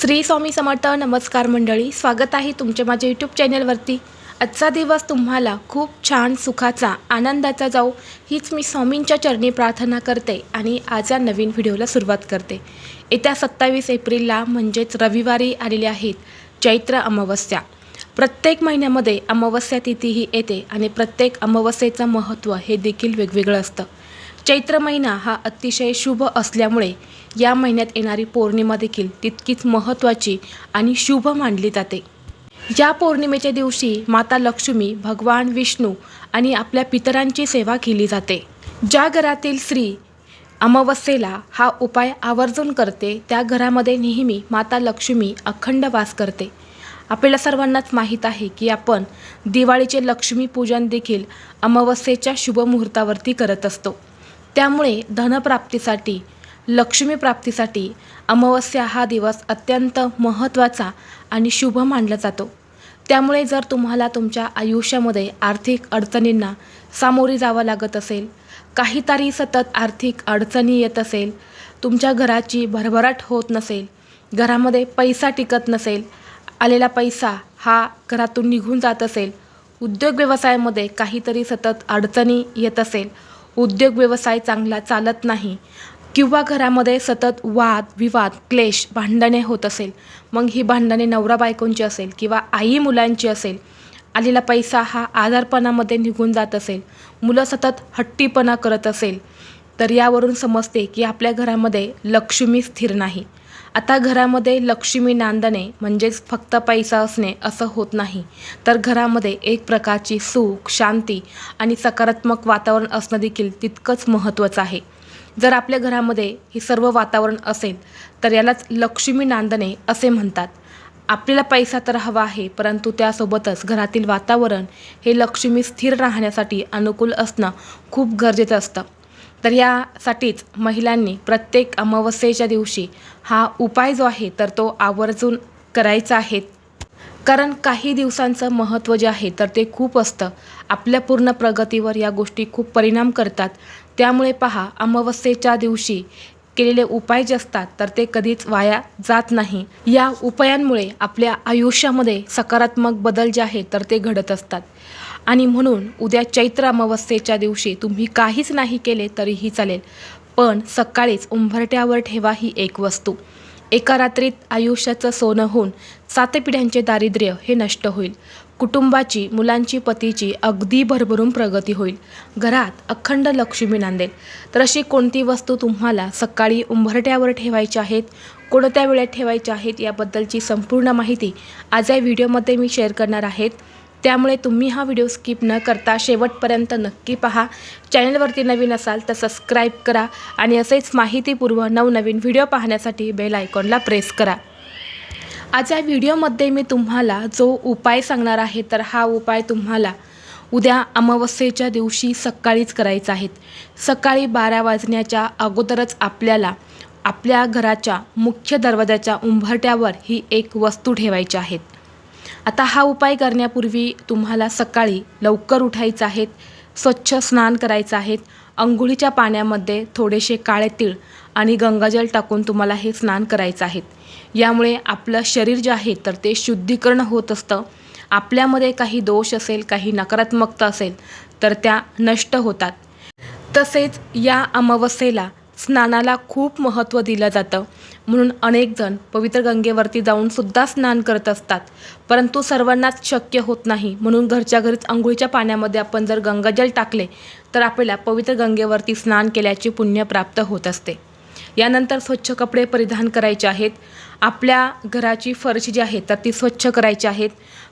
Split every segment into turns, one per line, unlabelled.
श्री स्वामी समर्थ नमस्कार मंडळी स्वागत आहे तुमच्या माझ्या यूट्यूब चॅनलवरती आजचा दिवस तुम्हाला खूप छान सुखाचा आनंदाचा जाऊ हीच मी स्वामींच्या चरणी प्रार्थना करते आणि आज या नवीन व्हिडिओला सुरुवात करते. येत्या सत्तावीस एप्रिलला म्हणजेच रविवारी आलेले आहेत चैत्र अमावस्या. प्रत्येक महिन्यामध्ये अमावस्या तिथीही येते आणि प्रत्येक अमावस्येचं महत्त्व हे देखील वेगवेगळं असतं. चैत्र महिना हा अतिशय शुभ असल्यामुळे या महिन्यात येणारी पौर्णिमा देखील तितकीच महत्त्वाची आणि शुभ मानली जाते. या पौर्णिमेच्या दिवशी माता लक्ष्मी भगवान विष्णू आणि आपल्या पितरांची सेवा केली जाते. ज्या घरातील स्त्री अमावस्येला हा उपाय आवर्जून करते त्या घरामध्ये नेहमी माता लक्ष्मी अखंड वास करते. आपल्याला सर्वांनाच माहीत आहे की आपण दिवाळीचे लक्ष्मीपूजन देखील अमावस्येच्या शुभ मुहूर्तावरती करत असतो. त्यामुळे धनप्राप्तीसाठी लक्ष्मीप्राप्तीसाठी अमावस्या हा दिवस अत्यंत महत्त्वाचा आणि शुभ मानला जातो. त्यामुळे जर तुम्हाला तुमच्या आयुष्यामध्ये आर्थिक अडचणींना सामोरी जावं लागत असेल काहीतरी सतत आर्थिक अडचणी येत असेल तुमच्या घराची भरभराट होत नसेल घरामध्ये पैसा टिकत नसेल आलेला पैसा हा घरातून निघून जात असेल उद्योग व्यवसायामध्ये काहीतरी सतत अडचणी येत असेल उद्योग व्यवसाय चांगला चालत नाही किंवा घरामध्ये सतत वाद विवाद क्लेश भांडणे होत असेल मग ही भांडणे नवरा बायकोंची असेल किंवा आई मुलांची असेल आलेला पैसा हा आजारपणामध्ये निघून जात असेल मुलं सतत हट्टीपणा करत असेल तर यावरून समजते की आपल्या घरामध्ये लक्ष्मी स्थिर नाही. आता घरामध्ये लक्ष्मी नांदणे म्हणजेच फक्त पैसा असणे असं होत नाही. तर घरामध्ये एक प्रकारची सुख शांती आणि सकारात्मक वातावरण असणं देखील तितकंच महत्त्वाचं आहे. जर आपल्या घरामध्ये हे सर्व वातावरण असेल तर यालाच लक्ष्मी नांदणे असे म्हणतात. आपल्याला पैसा तर हवा आहे परंतु त्यासोबतच घरातील वातावरण हे लक्ष्मी स्थिर राहण्यासाठी अनुकूल असणं खूप गरजेचं असतं. तर यासाठीच महिलांनी प्रत्येक अमावस्येच्या दिवशी हा उपाय जो आहे तर तो आवर्जून करायचा आहे. कारण काही दिवसांचं महत्त्व जे आहे तर ते खूप असतं. आपल्या पूर्ण प्रगतीवर या गोष्टी खूप परिणाम करतात. त्यामुळे पहा अमावस्येच्या दिवशी केलेले उपाय जे असतात तर ते कधीच वाया जात नाही. या उपायांमुळे आपल्या आयुष्यामध्ये सकारात्मक बदल जे आहेत तर ते घडत असतात. आणि म्हणून उद्या चैत्र अमावस्येच्या दिवशी तुम्ही काहीच नाही केले तरीही चालेल. पण सकाळीच उंबरट्यावर ठेवा ही एक वस्तू. एका रात्रीत आयुष्याचं सोनं होऊन सात पिढ्यांचे दारिद्र्य हे नष्ट होईल. कुटुंबाची मुलांची पतीची अगदी भरभरून प्रगती होईल. घरात अखंड लक्ष्मी नांदेल. तर अशी कोणती वस्तू तुम्हाला सकाळी उंबरट्यावर ठेवायची आहेत कोणत्या वेळेत ठेवायच्या आहेत याबद्दलची संपूर्ण माहिती आज या व्हिडिओमध्ये मी शेअर करणार आहेत त्यामुळे तुम्ही हा व्हिडिओ स्किप न करता शेवटपर्यंत नक्की पहा. चॅनलवरती नवीन असाल तर सबस्क्राईब करा आणि असेच माहितीपूर्व नवनवीन व्हिडिओ पाहण्यासाठी बेल आयकॉनला प्रेस करा. आज या व्हिडिओमध्ये मी तुम्हाला जो उपाय सांगणार आहे तर हा उपाय तुम्हाला उद्या अमावस्येच्या दिवशी सकाळीच करायचा आहे. सकाळी बारा वाजण्याच्या अगोदरच आपल्याला आपल्या घराच्या मुख्य दरवाजाच्या उंबरट्यावर ही एक वस्तू ठेवायची आहेत आता हा उपाय करण्यापूर्वी तुम्हाला सकाळी लवकर उठायचं आहेत स्वच्छ स्नान करायचं आहेत अंघोळीच्या पाण्यामध्ये थोडेसे काळे तीळ आणि गंगाजल टाकून तुम्हाला हे स्नान करायचं आहे. यामुळे आपलं शरीर जे आहे तर ते शुद्धीकरण होत असतं. आपल्यामध्ये काही दोष असेल काही नकारात्मकता असेल तर त्या नष्ट होतात. तसेच या अमावस्येला स्नानाला खूप महत्त्व दिलं जातं. म्हणून अनेकजण पवित्र गंगेवरती जाऊन सुद्धा स्नान करत असतात. परंतु सर्वांनाच शक्य होत नाही. म्हणून घरच्या घरीच आंघोळीच्या पाण्यामध्ये आपण जर गंगाजल टाकले तर आपल्याला पवित्र गंगेवरती स्नान केल्याचे पुण्य प्राप्त होत असते. यानंतर स्वच्छ कपडे परिधान करायचे आहेत. आपल्या घराची फरशी जी आहे तर ती स्वच्छ करायची आहेत.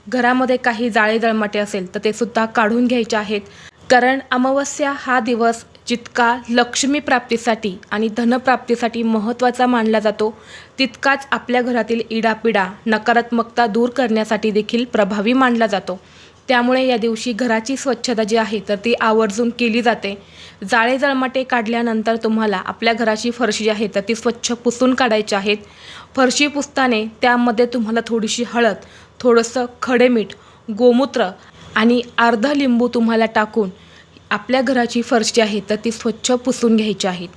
घरामध्ये काही जाळे जळमाटे असेल तर ते सुद्धा काढून घ्यायचे आहेत. कारण अमावस्या हा दिवस जितका लक्ष्मी प्राप्तीसाठी आणि धनप्राप्तीसाठी महत्त्वाचा मानला जातो तितकाच आपल्या घरातील इडापिडा नकारात्मकता दूर करण्यासाठी देखील प्रभावी मानला जातो. त्यामुळे या दिवशी घराची स्वच्छता जी आहे तर ती आवर्जून केली जाते. जाळे जळमाटे काढल्यानंतर तुम्हाला आपल्या घराची फरशी जी आहे तर ती स्वच्छ पुसून काढायची आहेत. फरशी पुसताने त्यामध्ये तुम्हाला थोडीशी हळद थोडंसं खडे मीठ गोमूत्र आणि अर्ध लिंबू तुम्हाला टाकून आपल्या घराची फरशी आहे तर ती स्वच्छ पुसून घ्यायची आहेत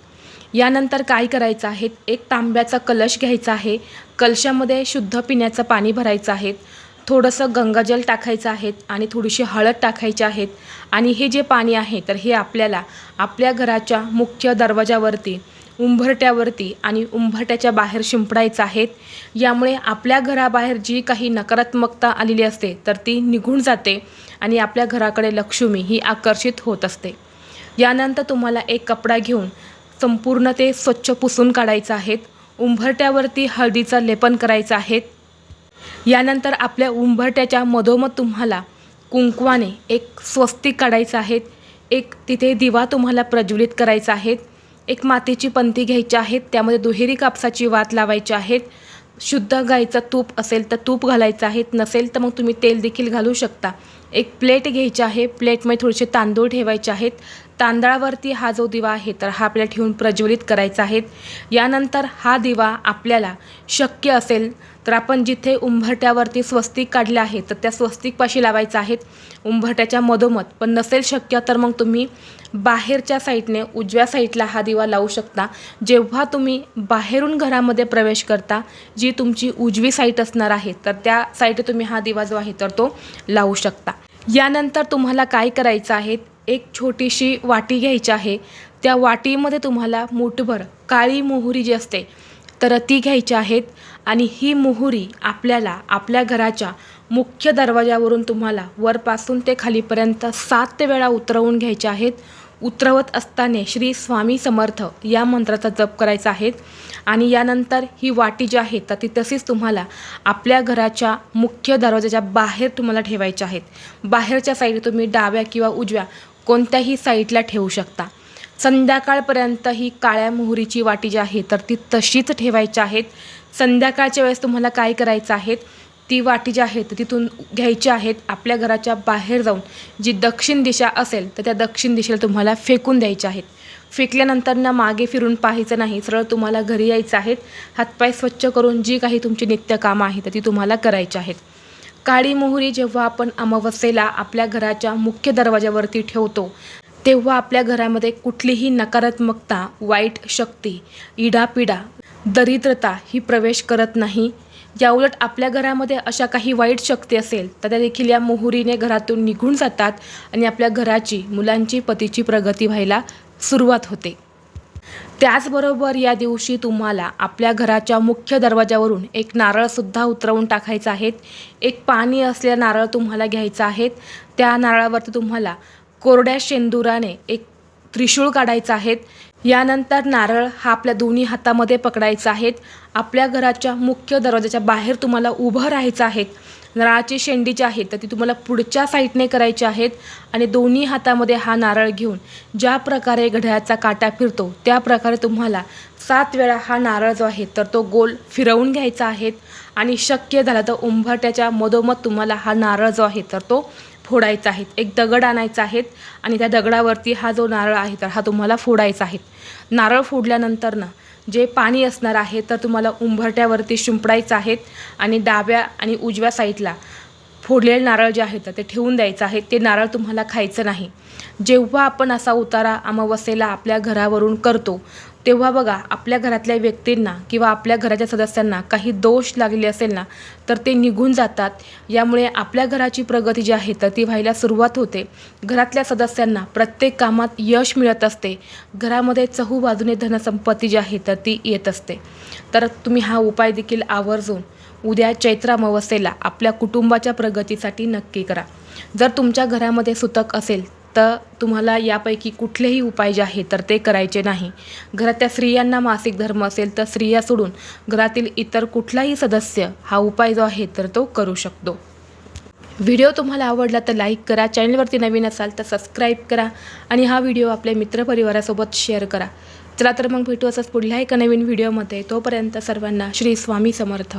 यानंतर काय करायचं आहे? एक तांब्याचा कलश घ्यायचा आहे. कलशामध्ये शुद्ध पिण्याचं पाणी भरायचं आहे. थोडंसं गंगाजल टाकायचं आहे आणि थोडीशी हळद टाकायची आहेत आणि हे जे पाणी आहे तर हे आपल्याला आपल्या घराच्या मुख्य दरवाजावरती उंबरट्यावरती आणि उंबरट्याच्या बाहेर शिंपडायचं आहेत. यामुळे आपल्या घराबाहेर जी काही नकारात्मकता आलेली असते तर ती निघून जाते आणि आपल्या घराकडे लक्ष्मी ही आकर्षित होत असते. यानंतर तुम्हाला एक कपडा घेऊन संपूर्ण ते स्वच्छ पुसून काढायचं आहेत. उंबरट्यावरती हळदीचं लेपन करायचं आहेत. यानंतर आपल्या उंबरट्याच्या मधोमध तुम्हाला कुंकवाने एक स्वस्तिक काढायचं आहेत. एक तिथे दिवा तुम्हाला प्रज्वलित करायचा आहेत. एक मातीची पंती घ्यायची आहेत त्यामध्ये दुहेरी कापसाची वात लावायची आहेत शुद्ध गाईचं तूप असेल तर तूप घालायचं आहे नसेल तर मग तुम्ही तेल देखील घालू शकता. एक प्लेट घ्यायची आहे प्लेटमध्ये थोडेसे तांदूळ ठेवायचे आहेत. तांदळावरती हा जो दिवा आहे तर हा आपल्याला ठेवून प्रज्वलित करायचा आहे. यानंतर हा दिवा आपल्याला शक्य असेल तर आपण जिथे उंबरट्यावरती स्वस्तिक काढले आहे तर त्या स्वस्तिकपाशी लावायचं आहेत उंबरट्याच्या मधोमध. पण नसेल शक्य तर मग तुम्ही बाहेरच्या साईडने उजव्या साईडला हा दिवा लावू शकता. जेव्हा तुम्ही बाहेरून घरामध्ये प्रवेश करता जी तुमची उजवी साईट असणार आहे तर त्या साईडे तुम्ही हा दिवा जो आहे तर तो लावू शकता. यानंतर तुम्हाला काय करायचं आहे? एक छोटीशी वाटी घ्यायची आहे. त्या वाटीमध्ये तुम्हाला मुठभर काळी मोहरी जी असते तर ती घ्यायची आहेत आणि ही मोहरी आपल्याला आपल्या घराच्या मुख्य दरवाजावरून तुम्हाला वरपासून ते खालीपर्यंत सात वेळा उतरवून घ्यायच्या आहेत. उतरवत असताना श्री स्वामी समर्थ या मंत्राचा जप करायचा आहे आणि यानंतर ही वाटी जी आहे तर ती तशीच तुम्हाला आपल्या घराच्या मुख्य दरवाजाच्या बाहेर तुम्हाला ठेवायच्या आहेत. बाहेरच्या साईड तुम्ही डाव्या किंवा उजव्या कोणत्याही साईडला ठेवू शकता. संध्याकाळपर्यंत ही काळ्या मोहरीची वाटी जी आहे तर ती तशीच ठेवायची आहेत. संध्याकाळच्या वेळेस तुम्हाला काय करायचं आहे ती वाटी जी आहे तर तिथून घ्यायची आहेत आपल्या घराच्या बाहेर जाऊन. जी दक्षिण दिशा असेल तर त्या दक्षिण दिशेला तुम्हाला फेकून द्यायच्या आहेत. फेकल्यानंतर ना मागे फिरून पाहायचं नाही सरळ तुम्हाला घरी यायचं आहेत हातपाय स्वच्छ करून जी काही तुमची नित्य कामं आहेत तर ती तुम्हाला करायची आहेत. काळी मोहरी जेव्हा आपण अमावस्येला आपल्या घराच्या मुख्य दरवाजावरती ठेवतो तेव्हा आपल्या घरामध्ये कुठलीही नकारात्मकता वाईट शक्ती इडापिडा दरिद्रता ही प्रवेश करत नाही. याउलट आपल्या घरामध्ये अशा काही वाईट शक्ती असेल तर त्या देखील या मोहरीने घरातून निघून जातात आणि आपल्या घराची मुलांची पतीची प्रगती व्हायला सुरुवात होते. त्याचबरोबर या दिवशी तुम्हाला आपल्या घराच्या मुख्य दरवाजावरून एक नारळसुद्धा उतरवून टाकायचं आहे. एक पाणी असलेला नारळ तुम्हाला घ्यायचा आहे. त्या नारळावरती तुम्हाला कोरड्या शेंदुराने एक त्रिशूळ काढायचा आहेत. यानंतर नारळ हा आपल्या दोन्ही हातामध्ये पकडायचा आहेत. आपल्या घराच्या मुख्य दरवाजाच्या बाहेर तुम्हाला उभं राहायचं आहे. नारळाची शेंडी जी आहे तर ती तुम्हाला पुढच्या साईडने करायची आहेत आणि दोन्ही हातामध्ये हा नारळ घेऊन ज्या प्रकारे घड्याळाचा काटा फिरतो त्या प्रकारे तुम्हाला सात वेळा हा नारळ जो आहे तर तो गोल फिरवून घ्यायचा आहे आणि शक्य झालं तर उंबरट्याच्या मधोमध तुम्हाला हा नारळ जो आहे तर तो फोडायचा आहे. एक दगड आणायचा आहे आणि त्या दगडावरती हा जो नारळ आहे तर हा तुम्हाला फोडायचा आहे. नारळ फोडल्यानंतर ना जे पाणी असणार आहे तर तुम्हाला उंबरट्यावरती शिंपडायचं आहेत आणि डाव्या आणि उजव्या साईडला. फोडलेले नारळ जे आहेत ते ठेवून द्यायचं आहे. ते नारळ तुम्हाला खायचं नाही. जेव्हा आपण असा उतारा अमावस्येला आपल्या घरावरून करतो तेव्हा बघा आपल्या घरातल्या व्यक्तींना किंवा आपल्या घराच्या सदस्यांना काही दोष लागले असेल ना तर ते निघून जातात. यामुळे आपल्या घराची प्रगती जी आहे तर ती व्हायला सुरुवात होते. घरातल्या सदस्यांना प्रत्येक कामात यश मिळत असते. घरामध्ये चहूबाजूने धनसंपत्ती जी आहे तर ती येत असते. तर तुम्ही हा उपाय देखील आवर्जून उद्या चैत्र अमावस्येला आपल्या कुटुंबाच्या प्रगतीसाठी नक्की करा. जर तुमच्या घरामध्ये सुतक असेल तर तुम्हाला यापैकी कुठलेही उपाय जे आहे तर ते करायचे नाही. घरातल्या स्त्रियांना मासिक धर्म असेल तर स्त्रिया सोडून घरातील इतर कुठलाही सदस्य हा उपाय जो आहे तर तो करू शकतो. व्हिडिओ तुम्हाला आवडला तर लाईक करा चॅनलवरती नवीन असाल तर सबस्क्राईब करा आणि हा व्हिडिओ आपल्या मित्रपरिवारासोबत शेअर करा. चला तर मग भेटू असंच पुढल्या एका नवीन व्हिडिओमध्ये. तोपर्यंत सर्वांना श्री स्वामी समर्थ.